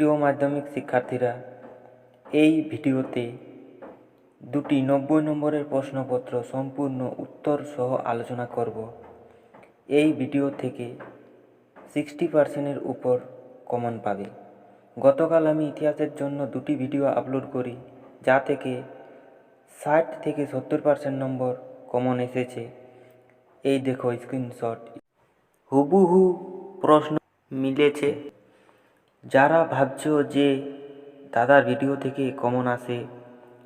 প্রিয় মাধ্যমিক শিক্ষার্থীরা এই ভিডিওতে দুটি নব্বই নম্বরের প্রশ্নপত্র সম্পূর্ণ উত্তর সহ আলোচনা করব। এই ভিডিও থেকে সিক্সটি পার্সেন্টের উপর কমন পাবে। গতকাল আমি ইতিহাসের জন্য দুটি ভিডিও আপলোড করি, যা থেকে ষাট থেকে সত্তর পার্সেন্ট নম্বর কমন এসেছে। এই দেখো স্ক্রিনশট হুবহু প্রশ্ন মিলেছে। যারা ভাবছ যে দাদার ভিডিও থেকে কমন আসে,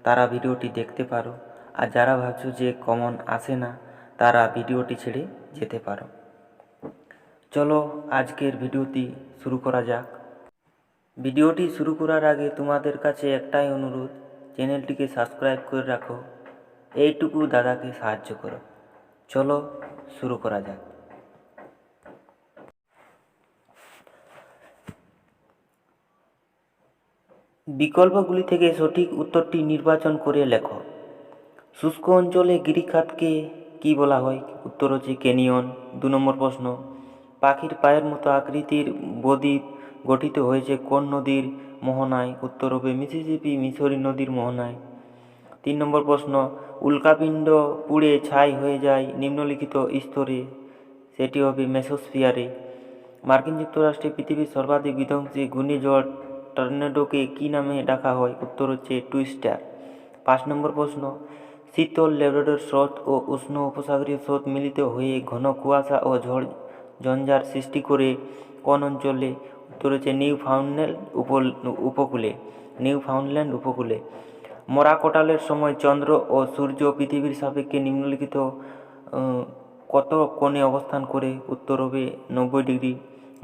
তারা ভিডিওটি দেখতে পারো। আর যারা ভাবছ যে কমন আসে না, তারা ভিডিওটি ছেড়ে যেতে পারো। চলো আজকের ভিডিওটি শুরু করা যাক। ভিডিওটি শুরু করার আগে তোমাদের কাছে একটাই অনুরোধ, চ্যানেলটিকে সাবস্ক্রাইব করে রাখো। এইটুকু দাদাকে সাহায্য করো। চলো শুরু করা যাক। বিকল্পগুলি থেকে সঠিক উত্তরটি নির্বাচন করে লেখো। শুষ্ক অঞ্চলে গিরিখাতকে কি বলা হয়? উত্তর হচ্ছে ক্যানিয়ন। দু নম্বর প্রশ্ন, পাখির পায়ের মতো আকৃতির বদ্বীপ গঠিত হয়েছে কোন নদীর মোহনায়? উত্তর হবে মিসিসিপি মিসরি নদীর মোহনায়। তিন নম্বর প্রশ্ন, উল্কাপিণ্ড পুড়ে ছাই হয়ে যায় নিম্নলিখিত স্তরে, সেটি হবে মেসোস্ফিয়ারে। মার্কিন যুক্তরাষ্ট্রে পৃথিবীর সর্বাধিক বিধ্বংসী ঘূর্ণিঝড় টর্নেডোকে কী নামে ডাকা হয়? উত্তর হচ্ছে টুইস্টার। পাঁচ নম্বর প্রশ্ন, শীতল লেব্রাডর স্রোত ও উষ্ণ উপসাগরীয় স্রোত মিলিত হয়ে ঘন কুয়াশা ও ঝড়, ঝঞ্ঝার সৃষ্টি করে কোন অঞ্চলে? উত্তর হচ্ছে নিউ ফাউন্ডল্যান্ড উপকূলে। নিউ ফাউন্ডল্যান্ড উপকূলে। মরা কোটালের সময় চন্দ্র ও সূর্য পৃথিবীর সাপেক্ষে নিম্নলিখিত কত কোণে অবস্থান করে? উত্তর হবে নব্বই ডিগ্রি।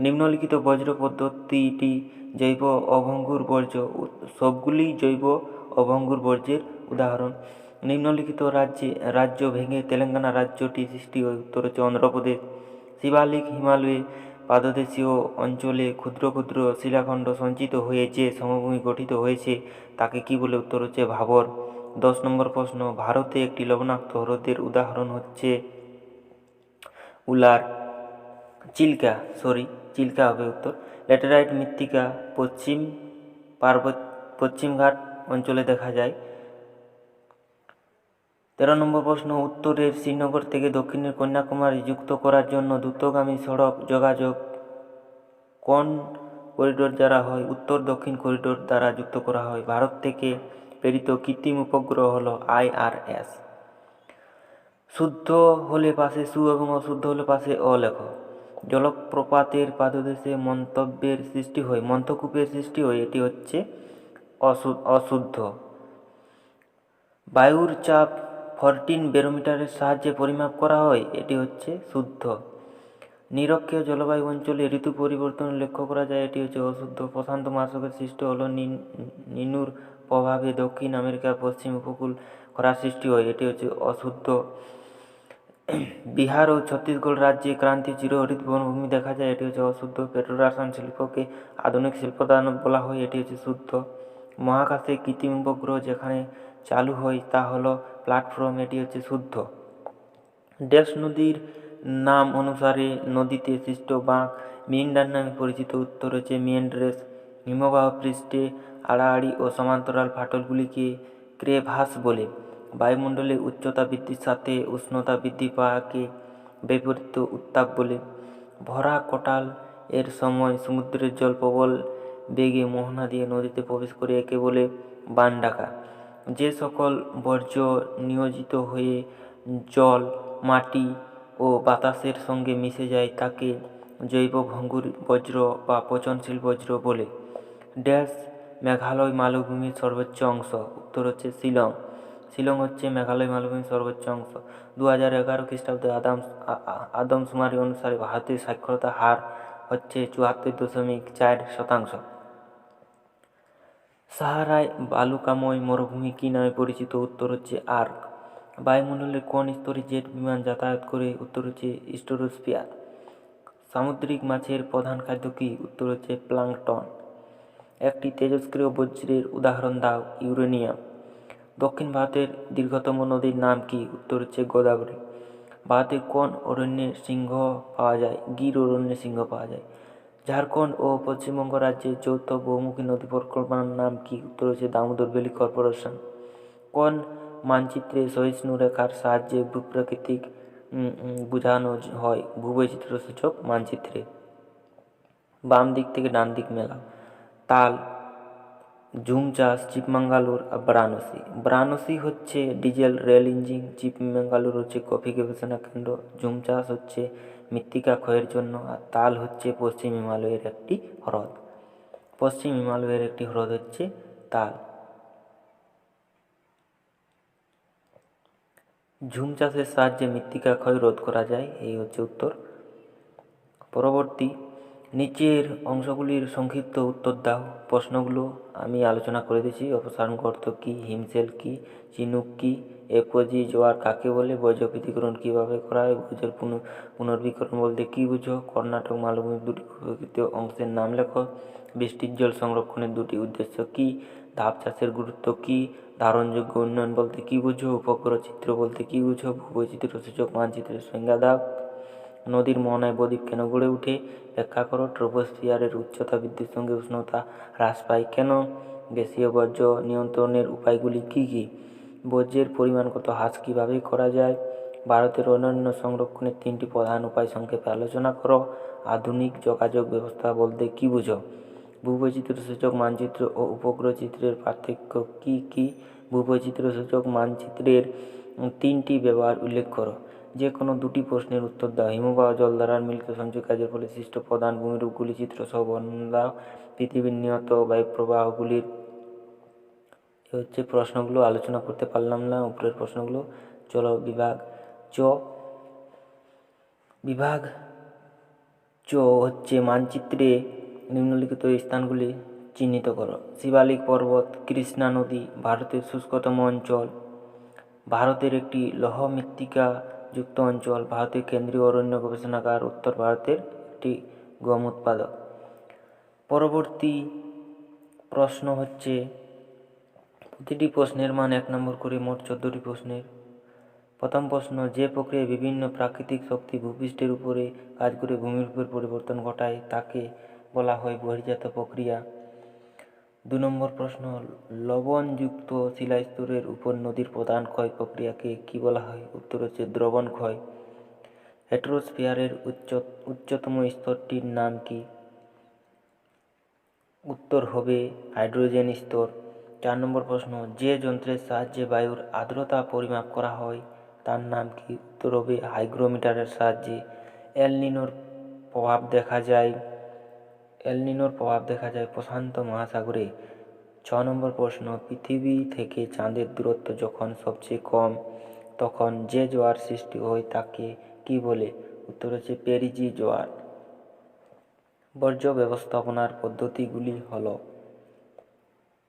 নিম্নলিখিত বজ্র পদ্ধতিটি জৈব অভঙ্গুর বর্জ্য সবগুলি জৈব অভঙ্গুর বর্জ্যের উদাহরণ। নিম্নলিখিত রাজ্যে, রাজ্য ভেঙে তেলেঙ্গানা রাজ্যটি সৃষ্টি হয় উত্তর হচ্ছে অন্ধ্রপ্রদেশ শিবালিক হিমালয়ে পাদদেশীয় অঞ্চলে ক্ষুদ্র ক্ষুদ্র শিলাখণ্ড সঞ্চিত হয়ে যে সমভূমি গঠিত হয়েছে, তাকে কি বলে উত্তর হচ্ছে ভাবর? দশ নম্বর প্রশ্ন, ভারতে একটি লবণাক্ত হ্রদের উদাহরণ হচ্ছে উলার, চিল্কা, সরি। চিল্কা হবে উত্তর। ল্যাটেরাইট মৃত্তিকা পশ্চিম পার্বত পশ্চিমঘাট অঞ্চলে দেখা যায়। তেরো নম্বর প্রশ্ন, উত্তরের শ্রীনগর থেকে দক্ষিণের কন্যাকুমারী যুক্ত করার জন্য দ্রুতগামী সড়ক যোগাযোগ কোন করিডোর দ্বারা হয়? উত্তর, দক্ষিণ করিডোর দ্বারা যুক্ত করা হয়। ভারত থেকে প্রেরিত কৃত্রিম উপগ্রহ হলো আইআরএস শুদ্ধ হলে পাশে সু এবং অশুদ্ধ হলে পাশে অ লেখো। জলপ্রপাতের পাদদেশে মন্তব্যের সৃষ্টি হয়। মন্তকূপের সৃষ্টি হয়, এটি হচ্ছে অশুদ্ধ। বায়ুর চাপ ফরটিন বেরোমিটারের সাহায্যে পরিমাপ করা হয়, এটি হচ্ছে শুদ্ধ। নিরক্ষীয় জলবায়ু অঞ্চলে ঋতু পরিবর্তন লক্ষ্য করা যায়, এটি হচ্ছে অশুদ্ধ। প্রশান্ত মহাসাগর সৃষ্টি হলো নিন- নিনুর প্রভাবে দক্ষিণ আমেরিকার পশ্চিম উপকূল খরার সৃষ্টি হয়, এটি হচ্ছে অশুদ্ধ। বিহার ও ছত্তিশগড় রাজ্যে ক্রান্তি চিরহরিত বনভূমি দেখা যায়। এটি হচ্ছে অশুদ্ধ পেট্রোরাসায়ন শিল্পকে আধুনিক শিল্পদান বলা হয়। এটি হচ্ছে শুদ্ধ। মহাকাশে কৃত্রিম উপগ্রহ যেখানে চালু হয় তা হলো প্ল্যাটফর্ম। এটি হচ্ছে শুদ্ধ। ড্যাশ নদীর নাম অনুসারে নদীতে সৃষ্ট বাঁক মিন্ডার নামে পরিচিত। উত্তর হচ্ছে মিয়েন্ড্রেস। হিমবাহ পৃষ্ঠে আড়াআড়ি ও সমান্তরাল ফাটলগুলিকে ক্রেভাস বলে। বায়ুমণ্ডলে উচ্চতা বৃদ্ধির সাথে উষ্ণতা বৃদ্ধি পাওয়াকে বিপরীত উত্তাপ বলে। ভরা কোটাল এর সময় সমুদ্রের জল প্রবল বেগে মোহনা দিয়ে নদীতে প্রবেশ করে একে বলে বান ডাকা। যে সকল বর্জ্য নিয়োজিত হয়ে জল, মাটি ও বাতাসের সঙ্গে মিশে যায় তাকে জৈব ভঙ্গুর বজ্র বা পচনশীল বজ্র বলে। ড্যাশ মেঘালয় মালভূমির সর্বোচ্চ অংশ, উত্তর হচ্ছে শিলং। শিলং হচ্ছে মেঘালয় মালভূমির সর্বোচ্চ অংশ। দু হাজার এগারো খ্রিস্টাব্দে আদাম আ- আ- আদমশুমারি অনুসারে ভারতের সাক্ষরতা হার হচ্ছে চুয়াত্তর দশমিক চার শতাংশ। সাহারায় বালুকাময় মরুভূমি কী নামে পরিচিত? উত্তর হচ্ছে আর্ক। বায়ুমণ্ডলের কোন স্তরে জেট বিমান যাতায়াত করে? উত্তর হচ্ছে স্টোরোস্ফিয়ার। সামুদ্রিক মাছের প্রধান খাদ্য কী? উত্তর হচ্ছে প্লাঙ্কটন একটি তেজস্ক্রিয় বজ্রের উদাহরণ দাও, ইউরেনিয়াম। দক্ষিণ ভারতের দীর্ঘতম নদীর নাম কি? উত্তর হচ্ছে গোদাবরী। ভারতের কোন অরণ্যে সিংহ পাওয়া যায়? গির অরণ্যে সিংহ পাওয়া যায়। ঝাড়খণ্ড ও পশ্চিমবঙ্গ রাজ্যের যৌথ বহুমুখী নদী পরিকল্পনার নাম কি? উত্তর হচ্ছে দামোদর ভ্যালি কর্পোরেশন। কোন মানচিত্রে সহিষ্ণু রেখার সাহায্যে ভূপ্রাকৃতিক বোঝানো হয়? ভূবৈচিত্র্য সূচক মানচিত্রে। বাম দিক থেকে ডান দিক মেলা। তাল ঝুম চাষ চিপমাঙ্গালুর আর বারাণসী। বারাণসী হচ্ছে ডিজেল, রেল ইঞ্জিন চিপমাঙ্গালুর হচ্ছে কফি গবেষণা কেন্দ্র ঝুম চাষ হচ্ছে মৃত্তিকা ক্ষয়ের জন্য, আর তাল হচ্ছে পশ্চিম হিমালয়ের একটি হ্রদ। পশ্চিম হিমালয়ের একটি হ্রদ হচ্ছে তাল। ঝুম চাষের সাহায্যে মৃত্তিকা ক্ষয় রোধ করা যায়, এই হচ্ছে উত্তর। পরবর্তী নিচের অংশগুলির সংক্ষিপ্ত উত্তর দাও। প্রশ্নগুলো আমি আলোচনা করে দিয়েছি অপসারণ গর্ত কী? হিমসেল কী? চিনুক কী? এপোজি জোয়ার কাকে বলে? বৈজপৃথীকরণ কীভাবে করা হয়? বৈজের পুনঃ পুনর্বীকরণ বলতে কী বুঝো? কর্ণাটক মালভূমির দুটি প্রকৃত অংশের নাম লেখো। বৃষ্টির জল সংরক্ষণের দুটি উদ্দেশ্য কী? ধাপ চাষের গুরুত্ব কী? ধারণযোগ্য উন্নয়ন বলতে কী বুঝো? উপগ্রহ চিত্র বলতে কী বুঝো? ভূবৈচিত্র্য সূচক মানচিত্রের সংজ্ঞা দাও। নদীর মোহনায় বদ্বীপ কেন গড়ে ওঠে ব্যাখ্যা করো ট্রোপোস্ফিয়ারের উচ্চতা বৃদ্ধির সঙ্গে উষ্ণতা হ্রাস পায় কেন? গ্যাসীয় বর্জ্য নিয়ন্ত্রণের উপায়গুলি কী কী? বর্জ্যের পরিমাণ কত হ্রাস কীভাবে করা যায়? ভারতের অন্যান্য সংরক্ষণের তিনটি প্রধান উপায় সংক্ষেপে আলোচনা করো। আধুনিক যোগাযোগ ব্যবস্থা বলতে কী বুঝো? ভূবৈচিত্র্য সূচক মানচিত্র ও উপগ্রহ চিত্রের পার্থক্য কী কী? ভূবৈচিত্র্য সূচক মানচিত্রের তিনটি ব্যবহার উল্লেখ করো। যে কোনো দুটি প্রশ্নের উত্তর দাও। হিমবাহ জলধারার মিলিত সঞ্চয় কাজের ফলে সৃষ্ট প্রধান ভূমিরূপগুলি চিত্র সহ বর্ণনা পৃথিবীর নিয়ত বায়ুপ্রবাহগুলির হচ্ছে প্রশ্নগুলো, আলোচনা করতে পারলাম না, উপরের প্রশ্নগুলো। চলো বিভাগ চ। বিভাগ চ হচ্ছে মানচিত্রে নিম্নলিখিত স্থানগুলি চিহ্নিত করো। শিবালিক পর্বত, কৃষ্ণা নদী, ভারতের শুষ্কতম অঞ্চল, ভারতের একটি লৌহ মৃত্তিকা যুক্ত অঞ্চল, ভারতের কেন্দ্রীয় অরণ্য গবেষণাগার, উত্তর ভারতের একটি গম উৎপাদক। পরবর্তী প্রশ্ন হচ্ছে, প্রতিটি প্রশ্নের মান এক নম্বর করে মোট চোদ্দোটি প্রশ্নের। প্রথম প্রশ্ন, যে প্রক্রিয়ায় বিভিন্ন প্রাকৃতিক শক্তি ভূপৃষ্ঠের উপরে কাজ করে ভূমির উপর পরিবর্তন ঘটায়, তাকে বলা হয় বহির্জাত প্রক্রিয়া। দু নম্বর প্রশ্ন, লবণযুক্ত শিলাস্তরের উপর নদীর প্রধান ক্ষয় প্রক্রিয়াকে কি বলা হয়? উত্তর হচ্ছে দ্রবণ ক্ষয়। হেট্রোস্ফিয়ারের উচ্চ, উচ্চতম স্তরটির নাম কি? উত্তর হবে হাইড্রোজেন স্তর। চার নম্বর প্রশ্ন, যে যন্ত্রের সাহায্যে বায়ুর আর্দ্রতা পরিমাপ করা হয়, তার নাম কি? উত্তর হবে হাইগ্রোমিটারের সাহায্যে। এলনিনোর প্রভাব দেখা যায় এলনিনোর প্রভাব দেখা যায় প্রশান্ত মহাসাগরে। ছ নম্বর প্রশ্ন, পৃথিবী থেকে চাঁদের দূরত্ব যখন সবচেয়ে কম, তখন যে জোয়ার সৃষ্টি হয় তাকে কি বলে? উত্তর হচ্ছে পেরিজি জোয়ার। বর্জ্য ব্যবস্থাপনার পদ্ধতিগুলি হল,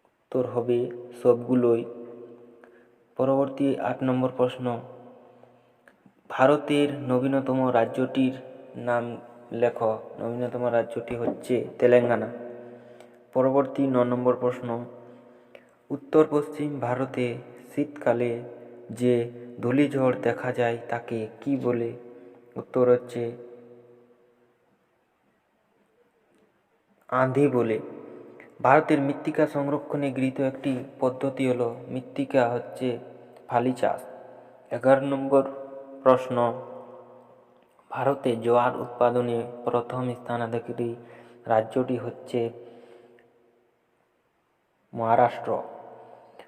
উত্তর হবে সবগুলোই। পরবর্তী আট নম্বর প্রশ্ন, ভারতের নবীনতম রাজ্যটির নাম লেখ, নবীনতম রাজ্যটি হচ্ছে তেলেঙ্গানা। পরবর্তী ন নম্বর প্রশ্ন, উত্তর পশ্চিম ভারতে শীতকালে যে ধূলিঝড় দেখা যায় তাকে কি বলে? উত্তর হচ্ছে, আঁধি বলে। ভারতের মৃত্তিকা সংরক্ষণে গৃহীত একটি পদ্ধতি হলো, মৃত্তিকা হচ্ছে ফালি চাষ। এগারো নম্বর প্রশ্ন ভারতে জোয়ার উৎপাদনে প্রথম স্থানাধিকারী রাজ্যটি হচ্ছে মহারাষ্ট্র।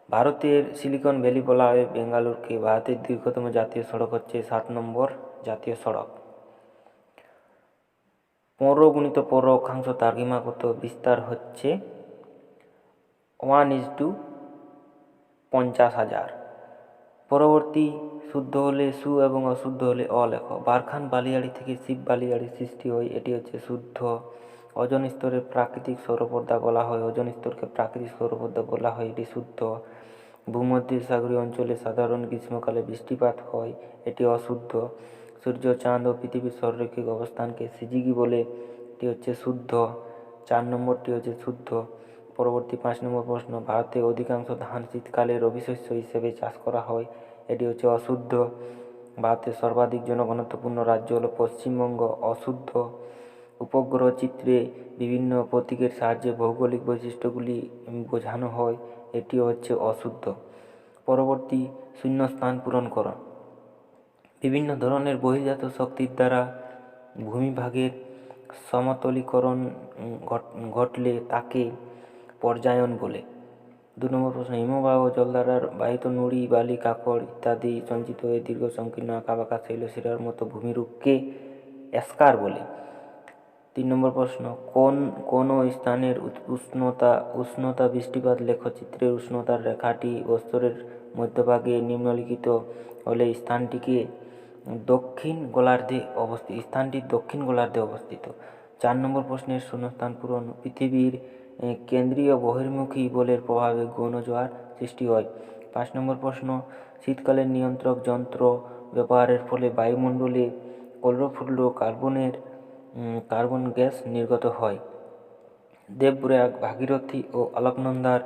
ভারতের সিলিকন ভ্যালি বলা হয় বেঙ্গালুরুকে ভারতের দীর্ঘতম জাতীয় সড়ক হচ্ছে সাত নম্বর জাতীয় সড়ক। পনেরো গুণিত পনেরো অক্ষাংশ দ্রাঘিমাগত বিস্তার হচ্ছে ওয়ান ইজ টু পঞ্চাশ হাজার। পরবর্তী শুদ্ধ হলে সু এবং অশুদ্ধ হলে অ লেখ। বারখান বালিয়াড়ি থেকে শিব বালিয়াড়ি সৃষ্টি হয়, এটি হচ্ছে শুদ্ধ। ওজন স্তরের প্রাকৃতিক সৌরপর্দা বলা হয়। ওজন স্তরকে প্রাকৃতিক সৌরপর্দা বলা হয়, এটি শুদ্ধ। ভূমধ্যসাগরীয় অঞ্চলে সাধারণ গ্রীষ্মকালে বৃষ্টিপাত হয়, এটি অশুদ্ধ। সূর্য, চাঁদ ও পৃথিবীর সরৈখিক অবস্থানকে সিজিগি বলে, এটি হচ্ছে শুদ্ধ। চার নম্বরটি হচ্ছে শুদ্ধ। পরবর্তী পাঁচ নম্বর প্রশ্ন, ভারতে অধিকাংশ ধান শীতকালে রবি শস্য হিসেবে চাষ করা হয়। এটি হচ্ছে অশুদ্ধ। ভারতের সর্বাধিক জনঘনত্বপূর্ণ রাজ্য হলো পশ্চিমবঙ্গ। অশুদ্ধ উপগ্রহ চিত্রে বিভিন্ন প্রতীকের সাহায্যে ভৌগোলিক বৈশিষ্ট্যগুলি বোঝানো হয়। এটি হচ্ছে অশুদ্ধ। পরবর্তী শূন্যস্থান পূরণ করা বিভিন্ন ধরনের বহির্জাত শক্তির দ্বারা ভূমিভাগের সমতলীকরণ ঘট- ঘটলে তাকে পর্যায়ন বলে। দু নম্বর প্রশ্ন, হিমবাহ জলধারার বাহিত নুড়ি, বালি, কাকড় ইত্যাদি সঞ্চিত হয়ে দীর্ঘ সংকীর্ণ আঁকাবাঁকা শৈলশিরার মতো ভূমিরূপকে এস্কার বলে। তিন নম্বর প্রশ্ন, কোন কোন স্থানের উষ্ণতা উষ্ণতা বৃষ্টিপাত লেখচিত্রের উষ্ণতার রেখাটি বস্তুরের মধ্যভাগে নিম্নলিখিত হলে স্থানটিকে দক্ষিণ গোলার্ধে অবস্থিত স্থানটি দক্ষিণ গোলার্ধে অবস্থিত। চার নম্বর প্রশ্নের শূন্যস্থান পূরণ, পৃথিবীর কেন্দ্রীয় বহির্মুখী বলের প্রভাবে জোয়ার সৃষ্টি হয়। পাঁচ নম্বর প্রশ্ন শীতকালীন নিয়ন্ত্রক যন্ত্র ব্যবহারের ফলে বায়ুমণ্ডলে ক্লোরোফ্লুরো কার্বনের কার্বন গ্যাস নির্গত হয়। দেবপ্রয়াগ ভাগীরথী ও আলোকনন্দার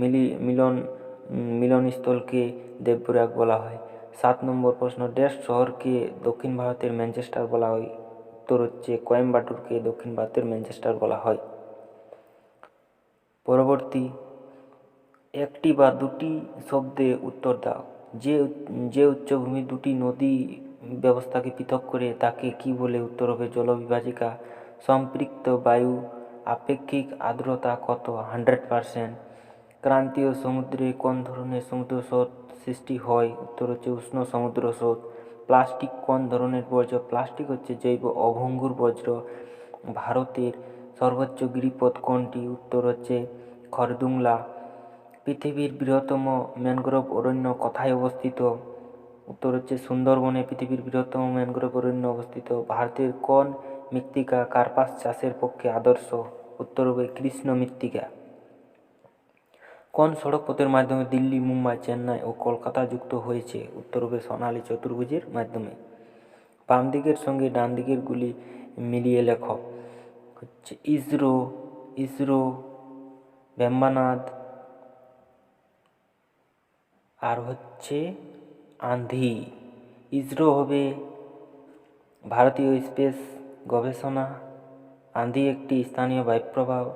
মিলি, মিলন মিলনস্থলকে দেবপ্রয়াগ বলা হয়। সাত নম্বর প্রশ্ন, ড্যাশ শহরকে দক্ষিণ ভারতের ম্যানচেস্টার বলা হয়, উত্তর হচ্ছে কোয়েম্বাটুরকে দক্ষিণ ভারতের ম্যানচেস্টার বলা হয়। পরবর্তী একটি বা দুটি শব্দে উত্তর দাও। যে যে উচ্চভূমি দুটি নদী ব্যবস্থাকে পৃথক করে, তাকে কি বলে উত্তর হবে? জলবিভাজিকা, সম্পৃক্ত বায়ু, আপেক্ষিক আর্দ্রতা কত? Hundred percent. ক্রান্তীয় সমুদ্রে কোন ধরনের সমুদ্র স্রোত সৃষ্টি হয়? উত্তর হচ্ছে উষ্ণ সমুদ্র স্রোত। প্লাস্টিক কোন ধরনের বর্জ্য? প্লাস্টিক হচ্ছে জৈব অভঙ্গুর বজ্র ভারতের সর্বোচ্চ গিরিপথ কোনটি? উত্তর হচ্ছে খরদুংলা। পৃথিবীর বৃহত্তম ম্যানগ্রোভ অরণ্য কোথায় অবস্থিত? উত্তর হচ্ছে সুন্দরবনে পৃথিবীর বৃহত্তম ম্যানগ্রোভ অরণ্য অবস্থিত। ভারতের কোন মৃত্তিকা কার্পাস চাষের পক্ষে আদর্শ? উত্তর হবে কৃষ্ণ মৃত্তিকা। কোন সড়ক পথের মাধ্যমে দিল্লি, মুম্বাই, চেন্নাই ও কলকাতা যুক্ত হয়েছে? উত্তর হবে সোনালী চতুর্ভুজের মাধ্যমে। বাম দিকের সঙ্গে ডান দিকের গুলি মিলিয়ে লেখ। হচ্ছে ইসরো ইসরো ভেম্বানাথ আর হচ্ছে আন্ধি। ইসরো হবে ভারতীয় স্পেস গবেষণা। আন্ধি একটি স্থানীয় বায়ুপ্রবাহ।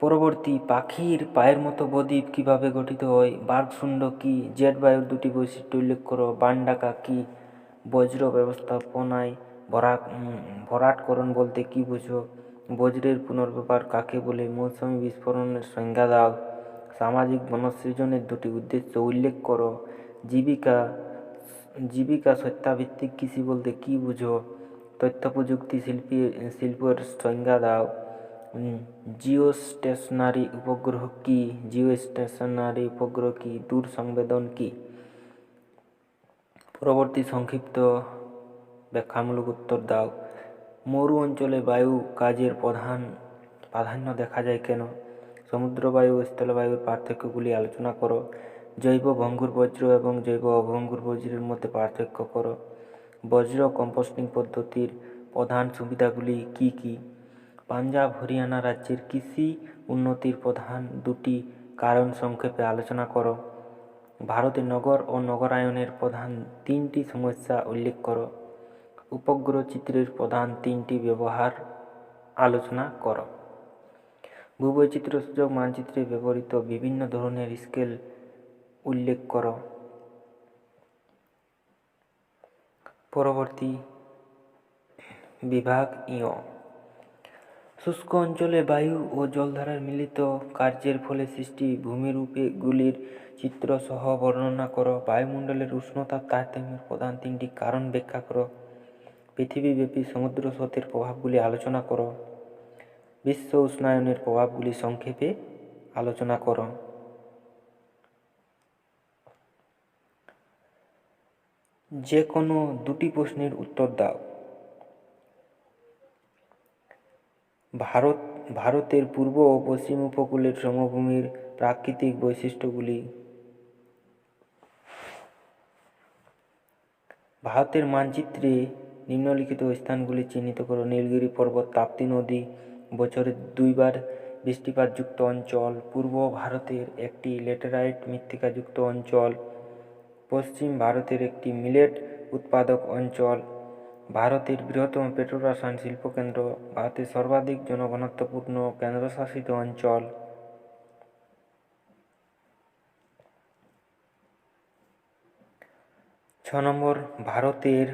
পরবর্তী পাখির পায়ের মতো বদ্বীপ কীভাবে গঠিত হয়? বার্গশুণ্ড কি জেট বায়ুর দুটি বৈশিষ্ট্য উল্লেখ করো? বানডাকা কি বজ্র ব্যবস্থাপনায় ভরা ভরাটকরণ বলতে কি বুঝো? বজ্রের পুনর্ব্যবহার কাকে বলে? মৌসুমী বিস্ফোরণের সংজ্ঞা দাও। সামাজিক বনসৃজনের দুটি উদ্দেশ্য উল্লেখ করো। জীবিকা জীবিকা সত্যাভিত্তিক কৃষি বলতে কি বুঝো? তথ্য প্রযুক্তি শিল্পী, শিল্পের সংজ্ঞা দাও। জিও স্টেশনারি উপগ্রহ কি? জিও স্টেশনারি উপগ্রহ কি? দূর সংবেদন কি? পরবর্তী সংক্ষিপ্ত ব্যাখ্যামূলক উত্তর দাও। মরু অঞ্চলে বায়ু কাজের প্রধান প্রাধান্য দেখা যায় কেন? সমুদ্র বায়ু ও স্থলবায়ুর পার্থক্যগুলি আলোচনা করো। জৈব ভঙ্গুর বজ্র এবং জৈব অভঙ্গুর বজ্রের মধ্যে পার্থক্য করো। বজ্র কম্পোস্টিং পদ্ধতির প্রধান সুবিধাগুলি কি কি? পাঞ্জাব, হরিয়ানা রাজ্যের কৃষি উন্নতির প্রধান দুটি কারণ সংক্ষেপে আলোচনা করো। ভারতে নগর ও নগরায়নের প্রধান তিনটি সমস্যা উল্লেখ করো। উপগ্রহ চিত্রের প্রধান তিনটি ব্যবহার আলোচনা করো। ভূবৈচিত্র্য সূচক মানচিত্রে ব্যবহৃত বিভিন্ন ধরনের স্কেল উল্লেখ করো। পরবর্তী বিভাগ ইয় শুষ্ক অঞ্চলে বায়ু ও জলধারার মিলিত কার্যের ফলে সৃষ্টি ভূমিরূপেগুলির চিত্রসহ বর্ণনা করো। বায়ুমণ্ডলের উষ্ণতা, তারতম্যের প্রধান তিনটি কারণ ব্যাখ্যা করো। পৃথিবীব্যাপী সমুদ্র স্রোতের প্রভাবগুলি আলোচনা করো। বিশ্ব উষ্ণায়নের প্রভাবগুলি সংক্ষেপে আলোচনা করো। যে কোনো দুটি প্রশ্নের উত্তর দাও। ভারত, ভারতের পূর্ব ও পশ্চিম উপকূলের সমভূমির প্রাকৃতিক বৈশিষ্ট্যগুলি। ভারতের মানচিত্রে নিম্নলিখিত স্থানগুলি চিহ্নিত করো। নীলগিরি পর্বত, তাপ্তি নদী, বছরে দুইবার বৃষ্টিপাতযুক্ত অঞ্চল, পূর্ব ভারতের একটি লেটেরাইট মৃত্তিকাযুক্ত অঞ্চল, পশ্চিম ভারতের একটি মিলেট উৎপাদক অঞ্চল, ভারতের বৃহত্তম পেট্রোল রসায়ন শিল্পকেন্দ্র, ভারতের সর্বাধিক জনঘনত্বপূর্ণ কেন্দ্রশাসিত অঞ্চল। ছ নম্বর, ভারতের